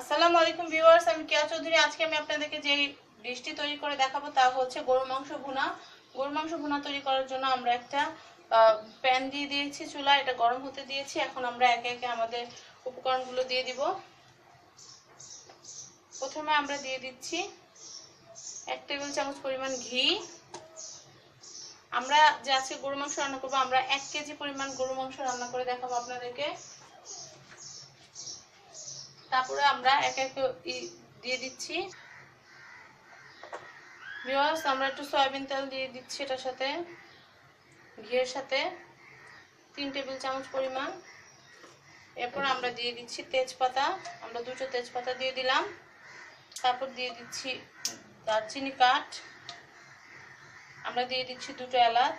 আসসালামু আলাইকুম ভিউয়ার্স, আমি কেয়া চৌধুরী। আজকে আমি আপনাদেরকে যে ডিশটি তৈরি করে দেখাবো তা হচ্ছে গরু মাংস ভুনা। গরু মাংস ভুনা তৈরি করার জন্য আমরা একটা প্যান দিয়ে দিয়েছি চুলা এটা গরম হতে দিয়েছি। এখন আমরা একে একে আমাদের উপকরণগুলো দিয়ে দিব। প্রথমে আমরা দিয়ে দিচ্ছি এক টেবিল চামচ পরিমাণ ঘি। আমরা যে আজকে গরু মাংস রান্না করব, আমরা এক কেজি পরিমাণ গরু মাংস রান্না করে দেখাবো আপনাদেরকে। তারপরে আমরা এক এক দিয়ে দিচ্ছি। ভিউয়ার্স আমরা একটু সয়াবিন তেল দিয়ে দিচ্ছি এটার সাথে। ঘিয়ের সাথে। তিন টেবিল চামচ পরিমাণ। এরপর আমরা দিয়ে দিচ্ছি তেজপাতা। আমরা দুটো তেজপাতা দিয়ে দিলাম। তারপর দিয়ে দিচ্ছি দারচিনি কাঠ। আমরা দিয়ে দিচ্ছি দুটো এলাচ।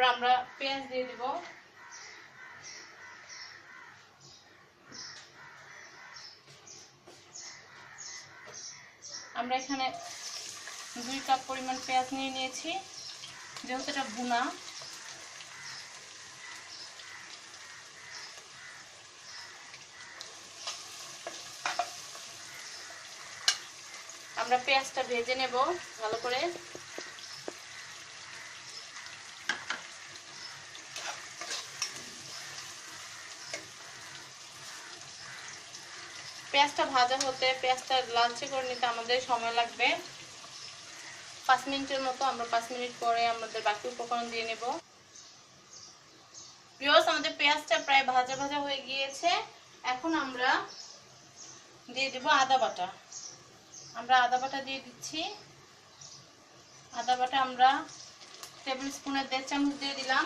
তারপর আমরা পেঁয়াজ দিয়ে দিব। আমরা এখানে দুই কাপ পরিমাণ পেঁয়াজ নিয়ে নিয়েছি, যেহেতু এটা ভুনা। আমরা পেঁয়াজটা ভেজে নেব ভালো করে। পেঁয়াজটা ভাজা হতে পেঁয়াজটা লালচে করে নিতে আমাদের সময় লাগবে। পাঁচ মিনিটের মতো, আমরা পাঁচ মিনিট পরে আমাদের বাকি উপকরণ দিয়ে নেব। ভিউয়ার্স আমাদের পেঁয়াজটা প্রায় ভাজা ভাজা হয়ে গিয়েছে। এখন আমরা দিয়ে দেব আদা বাটা। আমরা আদা বাটা দিয়ে দিচ্ছি। আদা বাটা আমরা টেবিল স্পুনের দেড় চামচ দিয়ে দিলাম।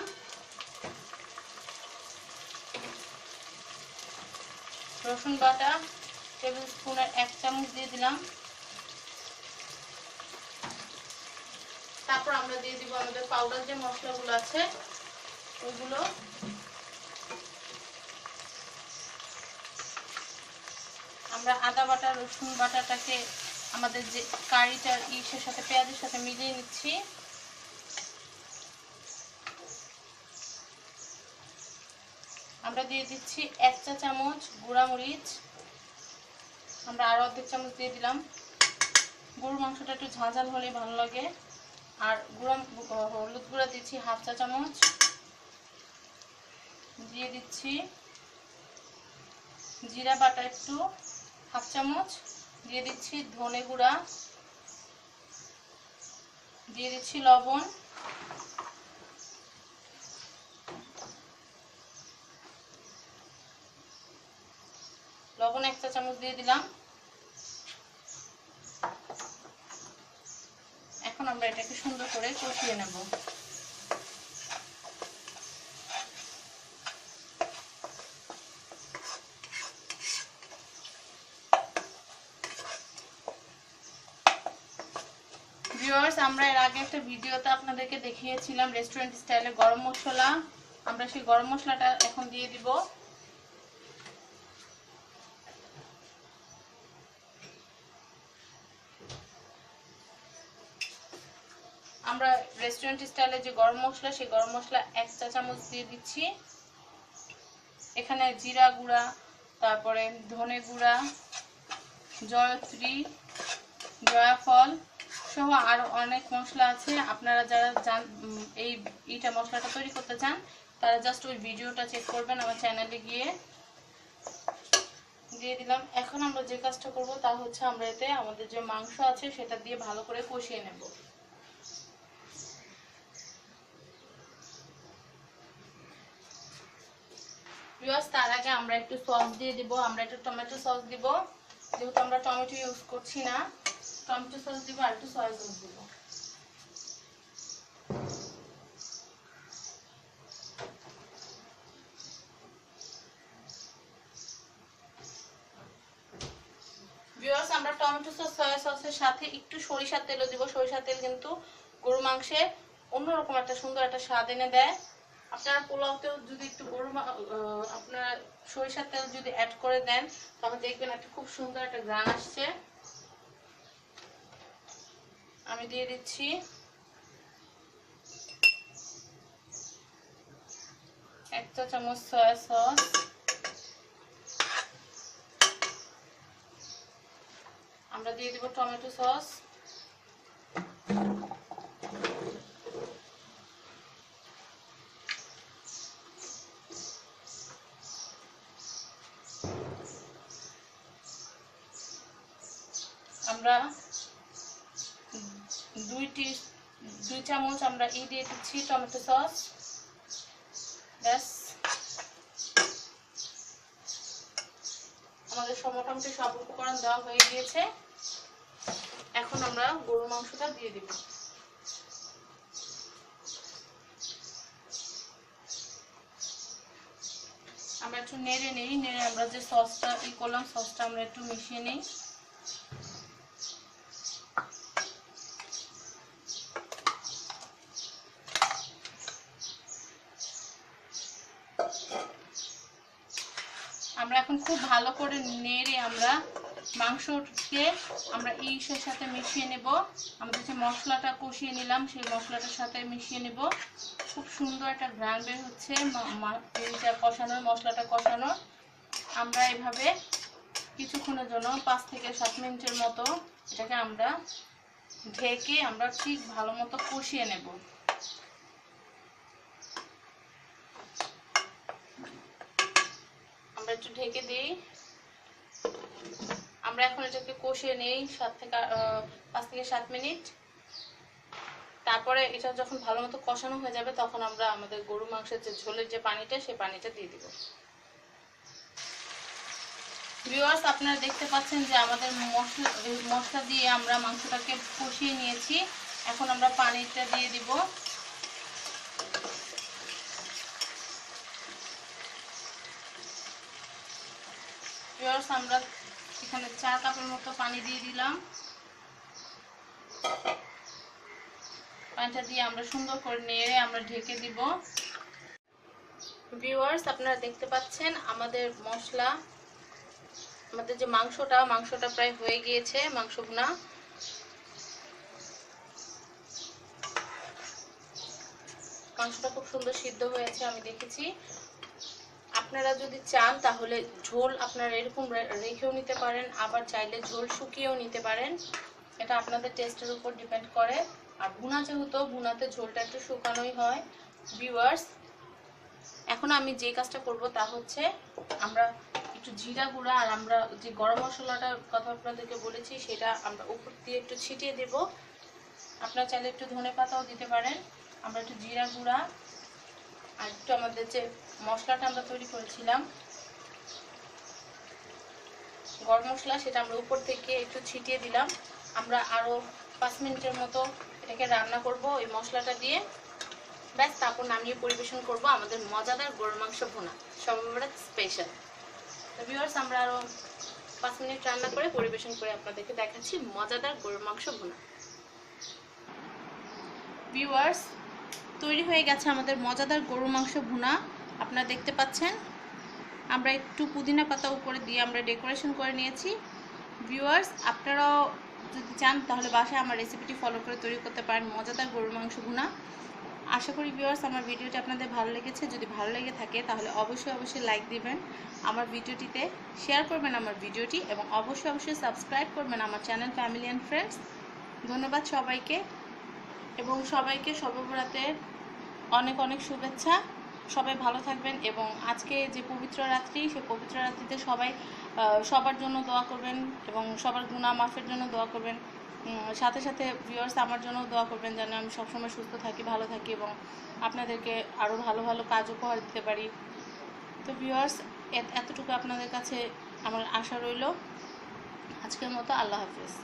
রসুন বাটা টেবিল স্পুনের এক চামচ দিয়ে দিলাম। তারপর আমরা দিয়ে দিব আমাদের পাউডার যে মশলাগুলো আছে ওইগুলো আমরা আদা বাটা, রসুন বাটাটাকে আমাদের যে কারিটার ইসের সাথে, পেঁয়াজের সাথে মিলিয়ে নিচ্ছি। আমরা দিয়ে দিচ্ছি এক চা চামচ গুঁড়া মরিচ আমরা আরও অর্ধেক চামচ দিয়ে দিলাম। গরুর মাংসটা একটু ঝাঁঝাল ঝাল হলে ভালো লাগে। আর গুঁড়া, হলুদ গুঁড়া দিচ্ছি হাফ চা চামচ। দিয়ে দিচ্ছি জিরা বাটা একটু, হাফ চামচ। দিয়ে দিচ্ছি ধনে গুঁড়া। দিয়ে দিচ্ছি লবণ। লবণ এক চা চামচ দিয়ে দিলাম। এখন আমরা এটাকে সুন্দর করে কষিয়ে নেব। ভিউয়ার্স, আমরা এর আগে একটা ভিডিওতে আপনাদেরকে দেখিয়েছিলাম রেস্টুরেন্ট স্টাইলে গরম মশলা। আমরা সেই গরম মশলাটা এখন দিয়ে দিব। আমরা রেস্টুরেন্ট স্টাইলে যে গরম মশলা, সেই গরম মশলা এক চা চামচ দিয়ে দিচ্ছি। এখানে জিরা গুঁড়া, তারপরে ধনে গুঁড়া, জয়ত্রী, জয়াফল সহ আরও অনেক মশলা আছে। আপনারা যারা এই ইটা মশলাটা তৈরি করতে চান, তারা জাস্ট ওই ভিডিওটা চেক করবেন আমার চ্যানেলে গিয়ে। দিয়ে দিলাম। এখন আমরা যে কাজটা করব তা হচ্ছে আমরা এতে আমাদের যে মাংস আছে সেটা দিয়ে ভালো করে কষিয়ে নেব। ভিউয়ার্স তার আগে আমরা একটু সস দিয়ে দিব, আমরা একটু টমেটো সস দিব। যেহেতু আমরা টমেটো ইউজ করছি না টমেটো সস দিব আর একটু সয়া সস দিব। আমরা টমেটো সস সয়া সসের সাথে একটু সরিষার তেলও দিব। সরিষার তেল কিন্তু গরু মাংসে অন্যরকম একটা সুন্দর একটা স্বাদ এনে দেয়। আপনার পোলাওতেও যদি একটু গরম আপনার সরিষার তেল যদি অ্যাড করে দেন, তাহলে দেখবেন একটা খুব সুন্দর একটা গ্রান আসছে। আমি দিয়ে দিচ্ছি। এক চা চামচ সয়া সস আমরা দিয়ে দিব টমেটো সস আমরা দুইটি, দুই চামচ আমরা ই দিয়ে দিচ্ছি টমেটো সস। ব্যাস। আমাদের সব মোটামুটি সব উপকরণ দেওয়া হয়ে গিয়েছে। এখন আমরা গরুর মাংসটা দিয়ে দিব। আমরা একটু নেড়ে নিই, নেড়ে আমরা যে সসটা ই করলাম, সসটা আমরা একটু মিশিয়ে নিই। আমরা এখন খুব ভালো করে নেড়ে আমরা মাংসকে আমরা ইসের সাথে মিশিয়ে নেব। আমাদের যে মশলাটা কষিয়ে নিলাম, সেই মশলাটার সাথে মিশিয়ে নেব। খুব সুন্দর একটা ঘ্রাণ বের হচ্ছে এইটা কষানোর, মশলাটা কষানোর। আমরা এভাবে কিছুক্ষণের জন্য পাঁচ থেকে সাত মিনিটের মতো এটাকে আমরা ঢেকে আমরা ঠিক ভালো মতো কষিয়ে নেব। একটু ঢেকে দিই। আমরা এখন এটাকে কষিয়ে নেই সাত থেকে পাঁচ থেকে সাত মিনিট। তারপরে এটা যখন ভালো মতো কষানো হয়ে যাবে, তখন আমরা আমাদের গরু মাংসের যে ঝোলের যে পানিটা, সেই পানিটা দিয়ে দিব। ভিউয়ার্স আপনারা দেখতে পাচ্ছেন যে আমাদের মশলা মশলা দিয়ে আমরা মাংসটাকে কষিয়ে নিয়েছি। এখন আমরা পানিটা দিয়ে দিব। ভিউয়ার্স আমরা এখানে চার কাপের মতো পানি দিয়ে দিলাম। পানিটা দিয়ে আমরা সুন্দর করে নেড়ে আমরা ঢেকে দিব। ভিউয়ার্স আপনারা দেখতে পাচ্ছেন আমাদের মশলা, আমাদের যে মাংসটা মাংসটা প্রায় হয়ে গিয়েছে, মাংস ভুনা। মাংসটা খুব সুন্দর সিদ্ধ হয়েছে, আমি দেখেছি। আপনারা যদি চান, তাহলে ঝোল আপনারা এরকম রেখেও নিতে পারেন, আবার চাইলে ঝোল শুকিয়েও নিতে পারেন। এটা আপনাদের টেস্টের উপর ডিপেন্ড করে। আর ভুনা যেহেতু, ভুনাতে ঝোলটা একটু শুকানোই হয়। ভিউয়ার্স এখন আমি যে কাজটা করব তা হচ্ছে, আমরা একটু জিরা গুঁড়া আর আমরা যে গরম মশলাটার কথা আপনাদেরকে বলেছি, সেটা আমরা উপর দিয়ে একটু ছিটিয়ে দেব। আপনারা চাইলে একটু ধনে পাতাও দিতে পারেন। আমরা একটু জিরা গুঁড়া আর একটু আমাদের যে মশলাটা আমরা তৈরি করেছিলাম। গরম মশলা সেটা আমরা উপর থেকে একটু ছিটিয়ে দিলাম। আমরা আরও পাঁচ মিনিটের মতো এটাকে রান্না করব ওই মশলাটা দিয়ে। ব্যাস, তারপর নামিয়ে পরিবেশন করব আমাদের মজাদার গরুর মাংস ভুনা সবাই স্পেশাল তো ভিউয়ার্স আমরা আরও পাঁচ মিনিট রান্না করে পরিবেশন করে আপনাদেরকে দেখাচ্ছি মজাদার গরুর মাংস ভুনা। ভিউয়ার্স তৈরি হয়ে গেছে আমাদের মজাদার গরুর মাংস ভুনা। আপনারা দেখতে পাচ্ছেন। আমরা একটু পুদিনা পাতা উপরে দিয়ে আমরা ডেকোরেশন করে নিয়েছি। ভিউয়ার্স, আপনারাও যদি চান তাহলে বাসায় আমার রেসিপিটি ফলো করে তৈরি করতে পারেন। মজাদার গরুর মাংস ভুনা আশা করি ভিউয়ার্স, আমার ভিডিওটি আপনাদের ভালো লেগেছে। যদি ভালো লেগে থাকে তাহলে অবশ্যই অবশ্যই লাইক দিবেন আমার ভিডিওটিতে। শেয়ার করবেন আমার ভিডিওটি এবং অবশ্যই অবশ্যই সাবস্ক্রাইব করবেন আমার চ্যানেল ফ্যামিলি অ্যান্ড ফ্রেন্ডস ধন্যবাদ সবাইকে এবং সবাইকে সর্বরাতের অনেক অনেক শুভেচ্ছা। সবাই ভালো থাকবেন এবং আজকে যে পবিত্র রাত্রি সেই পবিত্র রাত্রিতে সবাই সবার জন্য দোয়া করবেন এবং সবার গুণা মাফের জন্য দোয়া করবেন। সাথে সাথে ভিউয়ার্স আমার জন্য দোয়া করবেন যেন আমি সবসময় সুস্থ থাকি, ভালো থাকি এবং আপনাদেরকে আরও ভালো ভালো কাজ উপহার দিতে পারি। তো ভিউয়ার্স এতটুকু আপনাদের কাছে আমার আশা রইল। আজকের মতো আল্লাহ হাফিজ।